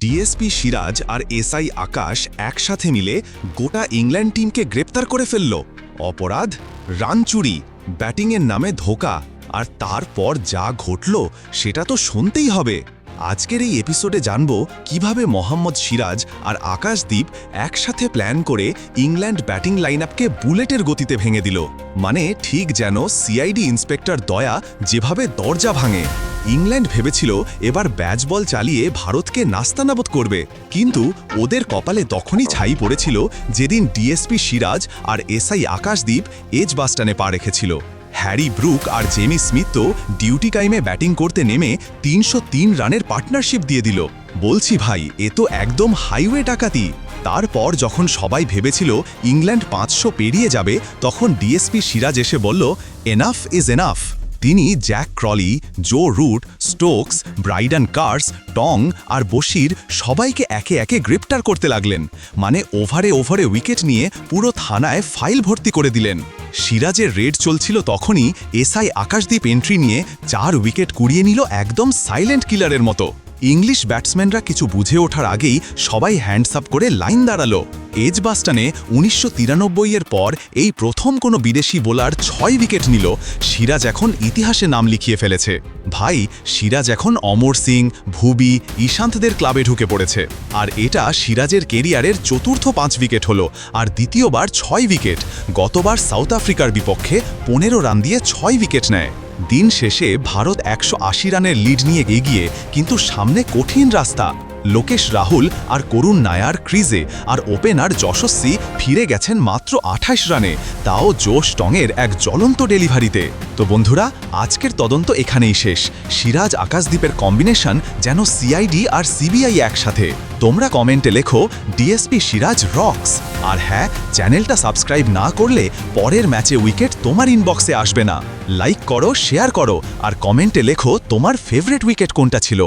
DSP Siraj আর SI Akash একসাথে মিলে গোটা ইংল্যান্ড টিমকে গ্রেপ্তার করে ফেলল। অপরাধ? রান চুরি, ব্যাটিংয়ের নামে ধোকা, আর তারপর যা ঘটল সেটা তো শুনতেই হবে। আজকের এই এপিসোডে জানব কীভাবে মোহাম্মদ সিরাজ আর আকাশদীপ একসাথে প্ল্যান করে ইংল্যান্ড ব্যাটিং লাইনআপকে বুলেটের গতিতে ভেঙে দিল। মানে ঠিক যেন সিআইডি ইন্সপেক্টর দয়া যেভাবে দরজা ভাঙে। ইংল্যান্ড ভেবেছিল এবার ব্যাচ বল চালিয়ে ভারতকে নাস্তানাবদ করবে। কিন্তু ওদের কপালে তখনই ছাই পড়েছিল যেদিন ডিএসপি সিরাজ আর এসআই আকাশদীপ এজ বাস্টানে পা রেখেছিল। হ্যারি ব্রুক আর জেমি স্মিথ তো ডিউটি টাইমে ব্যাটিং করতে নেমে তিনশো তিন রানের পার্টনারশিপ দিয়ে দিল। বলছি ভাই, এ তো একদম হাইওয়ে ডাকাতি। তারপর যখন সবাই ভেবেছিল ইংল্যান্ড পাঁচশো পেরিয়ে যাবে, তখন ডিএসপি সিরাজ এসে বলল এনাফ ইজ এনাফ তিনি Jack Crawley, Joe Root, Stokes, Brydon Carse, Tongue আর বশির সবাইকে একে একে গ্রেপ্তার করতে লাগলেন। মানে ওভারে ওভারে উইকেট নিয়ে পুরো থানায় ফাইল ভর্তি করে দিলেন। সিরাজের রেড চলছিল তখনই এসআই আকাশদ্বীপ এন্ট্রি নিয়ে চার উইকেট কুড়িয়ে নিল একদম সাইলেন্ট কিলারের মতো। ইংলিশ ব্যাটসম্যানরা কিছু বুঝে ওঠার আগেই সবাই হ্যান্ডস আপ করে লাইন দাঁড়াল। এজ বাস্টানে উনিশশো এর পর এই প্রথম কোনো বিদেশি বোলার ছয় উইকেট নিল। সিরাজ এখন ইতিহাসে নাম লিখিয়ে ফেলেছে। ভাই, সিরাজ এখন অমর সিং, ভুবি, ঈশান্তদের ক্লাবে ঢুকে পড়েছে। আর এটা সিরাজের কেরিয়ারের চতুর্থ পাঁচ উইকেট হলো আর দ্বিতীয়বার ছয় উইকেট। গতবার সাউথ আফ্রিকার বিপক্ষে পনেরো রান দিয়ে ছয় উইকেট নেয়। দিন শেষে ভারত একশো আশি রানের লিড নিয়ে এগিয়ে কিন্তু সামনে কঠিন রাস্তা। লোকেশ রাহুল আর করুণ নায়ার ক্রিজে আর ওপেনার যশস্বী ফিরে গেছেন মাত্র আঠাশ রানে। তাও জোশ টংয়ের এক জ্বলন্ত ডেলিভারিতে। তো বন্ধুরা, আজকের তদন্ত এখানেই শেষ। সিরাজ আকাশদ্বীপের কম্বিনেশন যেন সিআইডি আর সিবিআই একসাথে। তোমরা কমেন্টে লেখো, ডিএসপি সিরাজ রক্স। আর হ্যাঁ চ্যানেলটা সাবস্ক্রাইব না করলে পরের ম্যাচে উইকেট তোমার ইনবক্সে আসবে না। লাইক করো, শেয়ার করো, আর কমেন্টে লেখো তোমার ফেভারিট উইকেট কোনটা ছিল।